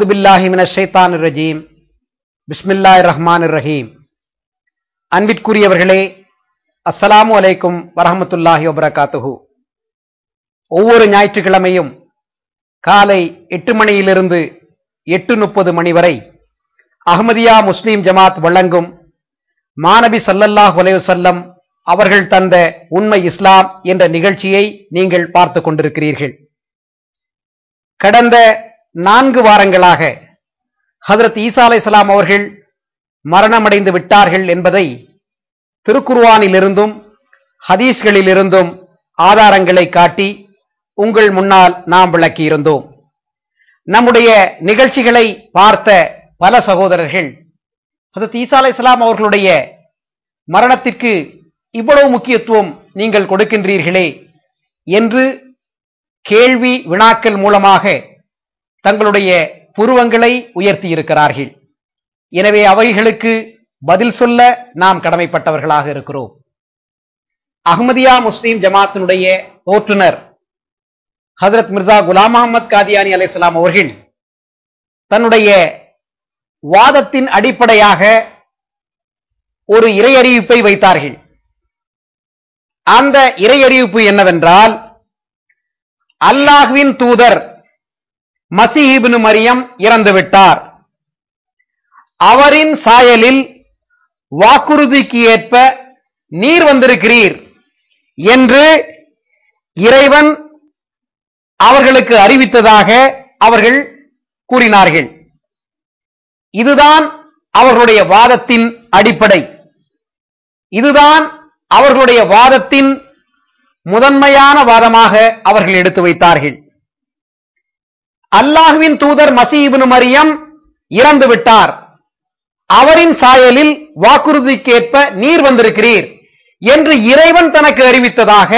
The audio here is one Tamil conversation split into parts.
அவுது பில்லாஹி மினஷ் ஷைத்தானிர் ரஜீம் பிஸ்மில்லாய் ரஹ்மான் ரஹீம் அன்பிற்குரியவர்களே அஸ்ஸலாமு அலைக்கும் வரஹமத்துல்லாஹி வபரகாத்துஹு. ஒவ்வொரு ஞாயிற்றுக்கிழமையும் காலை எட்டு மணியிலிருந்து எட்டு முப்பது மணி வரை அஹ்மதியா முஸ்லீம் ஜமாத் வழங்கும் மாநபி சல்லல்லாஹ் அலைஹி அவர்கள் தந்த உண்மை இஸ்லாம் என்ற நிகழ்ச்சியை நீங்கள் பார்த்து கொண்டிருக்கிறீர்கள். கடந்த நான்கு வாரங்களாக ஹதரத் ஈசா அலைஹிஸ்ஸலாம் அவர்கள் மரணமடைந்து விட்டார்கள் என்பதை திருக்குர்வானிலிருந்தும் ஹதீஸ்களிலிருந்தும் ஆதாரங்களை காட்டி உங்கள் முன்னால் நாம் விளக்கியிருந்தோம். நம்முடைய நிகழ்ச்சிகளை பார்த்த பல சகோதரர்கள் ஹசத் ஈசா அலைஹிஸ்ஸலாம் அவர்களுடைய மரணத்திற்கு இவ்வளவு முக்கியத்துவம் நீங்கள் கொடுக்கின்றீர்களே என்று கேள்வி வினாக்கள் மூலமாக தங்களுடைய புருவங்களை உயர்த்தி இருக்கிறார்கள் எனவே அவைகளுக்கு பதில் சொல்ல நாம் கடமைப்பட்டவர்களாக இருக்கிறோம். அஹ்மதியா முஸ்லீம் ஜமாத்தினுடைய தோற்றுனர் ஹதரத் மிர்சா குலாம் அகமது காதியானி அலிஸ்லாம் அவர்கள் தன்னுடைய வாதத்தின் அடிப்படையாக ஒரு இறையறிவிப்பை வைத்தார்கள். அந்த இறையறிவிப்பு என்னவென்றால் அல்லாஹ்வின் தூதர் மசிஹிபின் மரியம் இறந்துவிட்டார் அவரின் சாயலில் வாக்குறுதிக்கு ஏற்ப நீர் வந்திருக்கிறீர் என்று இறைவன் அவர்களுக்கு அறிவித்ததாக அவர்கள் கூறினார்கள். இதுதான் அவர்களுடைய வாதத்தின் அடிப்படை. இதுதான் அவர்களுடைய வாதத்தின் முதன்மையான வாதமாக அவர்கள் எடுத்து வைத்தார்கள். அல்லாஹுவின் தூதர் மசீபின் மரியம் இறந்து விட்டார். அவரின் சாயலில் வாக்குறுதிக்கேற்ப நீர் வந்திருக்கிறீர் என்று இறைவன் தனக்கு அறிவித்ததாக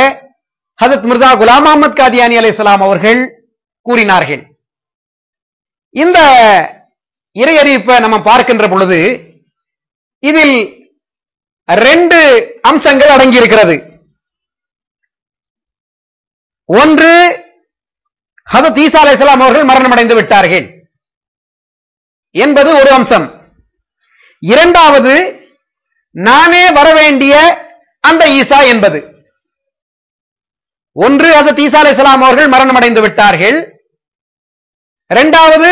ஹசத் மிர்சா குலாம் அஹமத் காதியானி அலைஹிஸ்ஸலாம் அவர்கள் கூறினார்கள். இந்த இறை அறிவிப்பை நம்ம பார்க்கின்ற பொழுது இதில் ரெண்டு அம்சங்கள் அடங்கியிருக்கிறது. ஒன்று ஹசத் ஈசா அலைஹிஸ்ஸலாம் அவர்கள் மரணமடைந்து விட்டார்கள் என்பது ஒரு அம்சம். இரண்டாவது நானே வரவேண்டிய அந்த ஈசா என்பது. ஒன்று ஹசத் ஈசா அலைஹிஸ்ஸலாம் அவர்கள் மரணமடைந்து விட்டார்கள். இரண்டாவது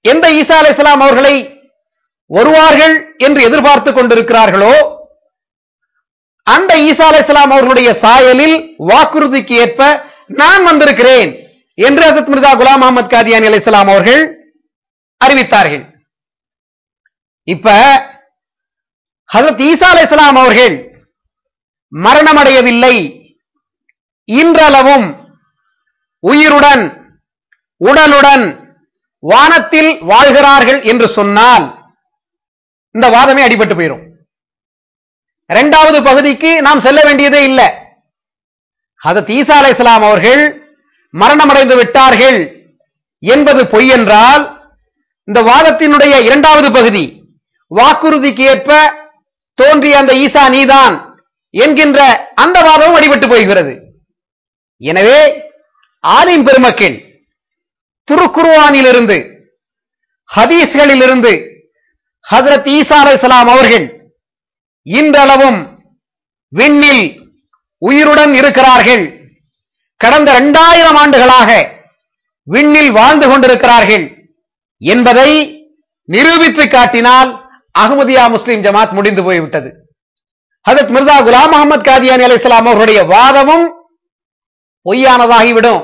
எந்த ஈசா அலைஹிஸ்ஸலாம் அவர்களை வருவார்கள் என்று எதிர்பார்த்து கொண்டிருக்கிறார்களோ அந்த ஈசா அலைஹிஸ்ஸலாம் அவர்களுடைய சாயலில் வாக்குறுதிக்கு ஏற்ப நான் வந்திருக்கிறேன். என்று அசத் மிர்சா குலாம் அகமது காதியானி அலைஹிஸ்ஸலாம் அவர்கள் அறிவித்தார்கள். இப்ப ஹசரத் ஈசா அலைஹிஸ்ஸலாம் அவர்கள் மரணமடையவில்லை. இன்றளவும் உயிருடன் உடலுடன் வானத்தில் வாழ்கிறார்கள் என்று சொன்னால் இந்த வாதமே அடிபட்டு போயிடும் இரண்டாவது பகுதிக்கு நாம் செல்ல வேண்டியதே இல்லை. ஹசத் ஈசா அலைஹிஸ்ஸலாம் அவர்கள் மரணமடைந்து விட்டார்கள் என்பது பொய் என்றால் இந்த வாதத்தினுடைய இரண்டாவது பகுதி வாக்குறுதிக்கு ஏற்ப தோன்றிய அந்த ஈசா நீதான் என்கின்ற அந்த வாதமும் அடிபட்டு போகிறது எனவே ஆலிம் பெருமக்கள் திருக்குருவானிலிருந்து ஹதீஸ்களிலிருந்து ஹசரத் ஈசா அலிஸ்லாம் அவர்கள் இன்றளவும் விண்ணில் உயிருடன் இருக்கிறார்கள். கடந்த இரண்டாயிரம் ஆண்டுகளாக விண்ணில் வாழ்ந்து கொண்டிருக்கிறார்கள் என்பதை நிரூபித்து காட்டினால் அகமதியா முஸ்லிம் ஜமாத் முடிந்து போய்விட்டது. ஹதத் மிர்சா குலாம் அகமது காதியானி அலைஹிஸ்ஸலாம் அவர்களுடைய வாதமும் பொய்யானதாகிவிடும்.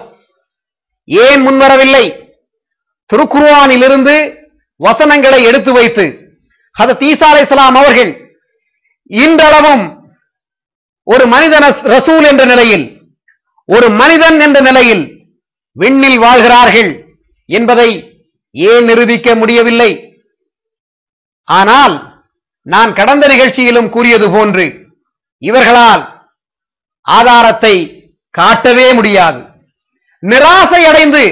ஏன் முன்வரவில்லை? திருக்குருவானிலிருந்து வசனங்களை எடுத்து வைத்து ஹதத் ஈசா அலைஹிஸ்ஸலாம் அவர்கள் இன்றளவும் ஒரு மனிதன ரசூல் என்ற நிலையில் ஒரு மனிதன் என்ற நிலையில் விண்ணில் வாழ்கிறார்கள் என்பதை ஏன் நிரூபிக்க முடியவில்லை? ஆனால் நான் கடந்த நிகழ்ச்சியிலும் கூறியது போன்று இவர்களால் ஆதாரத்தை காட்டவே முடியாது. நிராசை அடைந்து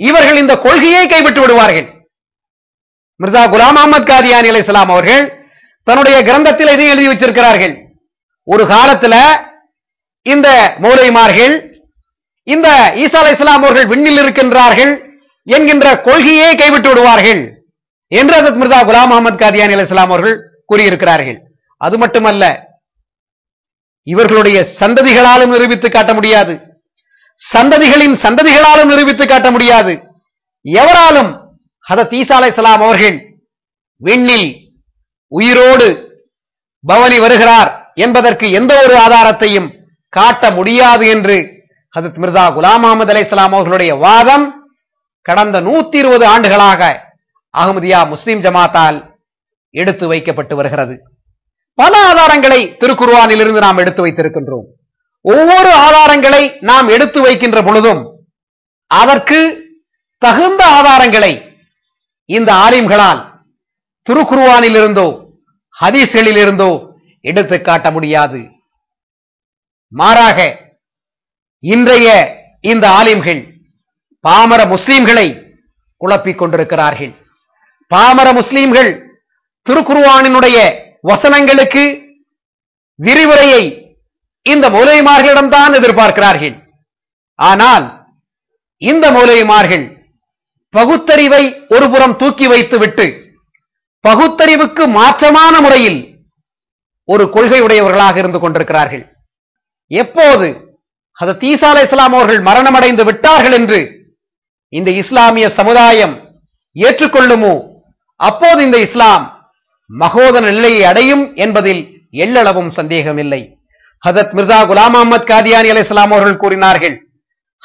இவர்கள் இந்த கொள்கையை கைவிட்டு விடுவார்கள். மிர்சா குலாம் அகமது காதியானி அலைஹிஸ்ஸலாம் அவர்கள் தன்னுடைய கிரந்தத்தில் இதை எழுதி வச்சிருக்கிறார்கள். ஒரு காலத்துல இந்த மௌலைமார்கள் இந்த ஈசா அலை இஸ்லாம் அவர்கள் விண்ணில் இருக்கின்றார்கள் என்கின்ற கொள்கையே கைவிட்டு விடுவார்கள் என்று ஹசரத் மிர்தா குலாம் அகமது காதியானி அலி இஸ்லாம் அவர்கள் கூறியிருக்கிறார்கள். அது மட்டுமல்ல இவர்களுடைய சந்ததிகளாலும் நிரூபித்து காட்ட முடியாது. சந்ததிகளின் சந்ததிகளாலும் நிரூபித்து காட்ட முடியாது. எவராலும் ஹதத் ஈசா அலைஹிஸ்ஸலாம் அவர்கள் விண்ணில் உயிரோடு பவனி வருகிறார் என்பதற்கு எந்த ஒரு ஆதாரத்தையும் காட்ட முடியாது என்று ஹசத் மிர்சா குலாம் அகமது இஸ்லாம் அவர்களுடைய வாதம் கடந்த நூத்தி இருபது ஆண்டுகளாக அகமதியா முஸ்லிம் ஜமாத்தால் எடுத்து வைக்கப்பட்டு வருகிறது. பல ஆதாரங்களை திருக்குர்ஆனில் இருந்து நாம் எடுத்து வைத்திருக்கின்றோம். ஒவ்வொரு ஆதாரங்களை நாம் எடுத்து வைக்கின்ற பொழுதும் அதற்கு தகுந்த ஆதாரங்களை இந்த ஆலிம்களால் திருக்குர்ஆனில் இருந்தோ ஹதீஸ்களில் இருந்தோ எடுத்து காட்ட முடியாது. மாறாக இன்றைய இந்த ஆலிம்கள் பாமர முஸ்லீம்களை குழப்பிக் கொண்டிருக்கிறார்கள். பாமர முஸ்லீம்கள் திருக்குருவானினுடைய வசனங்களுக்கு விரிவுரையை இந்த மூலைமார்களிடம்தான் எதிர்பார்க்கிறார்கள். ஆனால் இந்த மூலைமார்கள் பகுத்தறிவை ஒருபுறம் தூக்கி வைத்துவிட்டு பகுத்தறிவுக்கு மாற்றமான முறையில் ஒரு கொள்கை உடையவர்களாக இருந்து கொண்டிருக்கிறார்கள். எப்போது? ஹதத் ஈசா அலை இஸ்லாம் அவர்கள் மரணமடைந்து விட்டார்கள் என்று இந்த இஸ்லாமிய சமுதாயம் ஏற்றுக்கொள்ளுமோ? அப்போது இந்த இஸ்லாம் மகோதர நிலையை அடையும் என்பதில் எள்ளளவும் சந்தேகமில்லை. ஹதத் மிர்சா குலாம் அஹமத் காதியானி அலை இஸ்லாம் அவர்கள் கூறினார்கள்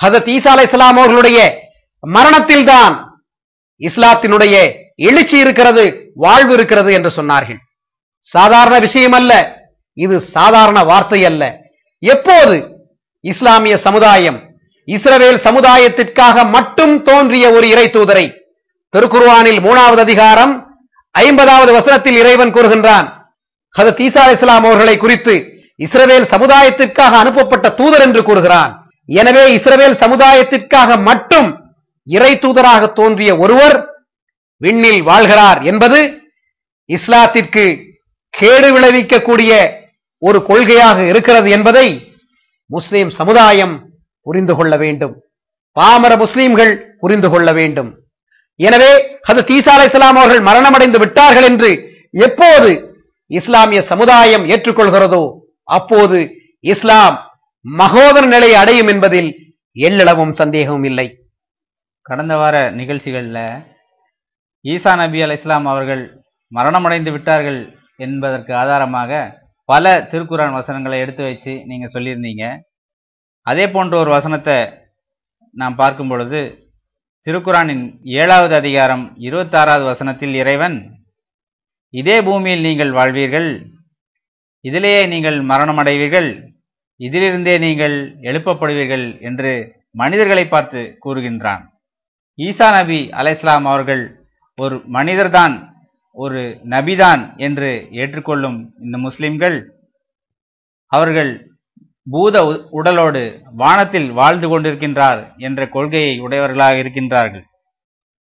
ஹதத் ஈசா அலை இஸ்லாம் அவர்களுடைய மரணத்தில்தான் இஸ்லாத்தினுடைய எழுச்சி இருக்கிறது வாழ்வு இருக்கிறது என்று சொன்னார்கள். சாதாரண விஷயம் அல்ல இது சாதாரண வார்த்தை அல்ல. எப்போது? இஸ்லாமிய சமுதாயம். இஸ்ரவேல் சமுதாயத்திற்காக மட்டும் தோன்றிய ஒரு இறை தூதரை. திருக்குர்வானில் மூணாவது அதிகாரம் ஐம்பதாவது வசனத்தில் இறைவன் கூறுகின்றான். ஹதத் ஈசா இஸ்லாம் அவர்களை குறித்து இஸ்ரவேல் சமுதாயத்திற்காக அனுப்பப்பட்ட தூதர் என்று கூறுகிறான். எனவே இஸ்ரவேல் சமுதாயத்திற்காக மட்டும் இறை தூதராக தோன்றிய ஒருவர் விண்ணில் வாழ்கிறார் என்பது இஸ்லாத்திற்கு கேடு விளைவிக்கக்கூடிய ஒரு கொள்கையாக இருக்கிறது என்பதை முஸ்லிம் சமுதாயம் புரிந்து கொள்ள வேண்டும். பாமர முஸ்லிம்கள் புரிந்து கொள்ள வேண்டும். எனவே அது தீசா இஸ்லாம் அவர்கள் மரணமடைந்து விட்டார்கள் என்று எப்போது இஸ்லாமிய சமுதாயம் ஏற்றுக்கொள்கிறதோ அப்போது இஸ்லாம் மகோதர நிலையை அடையும் என்பதில் எள்ளளவும் சந்தேகமும் இல்லை. கடந்த வார நிகழ்ச்சிகளில் ஈசா நபி அல் இஸ்லாம் அவர்கள் மரணமடைந்து விட்டார்கள் என்பதற்கு ஆதாரமாக பல திருக்குறான் வசனங்களை எடுத்து வச்சு நீங்கள் சொல்லியிருந்தீங்க. அதே போன்ற ஒரு வசனத்தை நாம் பார்க்கும் பொழுது திருக்குறானின் ஏழாவது அதிகாரம் இருபத்தாறாவது வசனத்தில் இறைவன் இதே பூமியில் நீங்கள் வாழ்வீர்கள் இதிலேயே நீங்கள் மரணமடைவீர்கள் இதிலிருந்தே நீங்கள் எழுப்பப்படுவீர்கள் என்று மனிதர்களை பார்த்து கூறுகின்றான். ஈசா நபி அலைஸ்லாம் அவர்கள் ஒரு மனிதர்தான் ஒரு நபிதான் என்று ஏற்றுக்கொள்ளும் இந்த முஸ்லிம்கள் அவர்கள் பூத உடலோடு வானத்தில் வாழ்ந்து கொண்டிருக்கின்றார் என்ற கொள்கையை உடையவர்களாக இருக்கின்றார்கள்.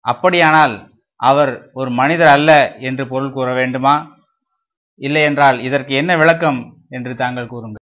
அப்படியானால் அவர் ஒரு மனிதர் அல்ல என்று பொருள் கூற வேண்டுமா? இல்லை என்றால் இதற்கு என்ன விளக்கம் என்று தாங்கள் கூறுங்கள்.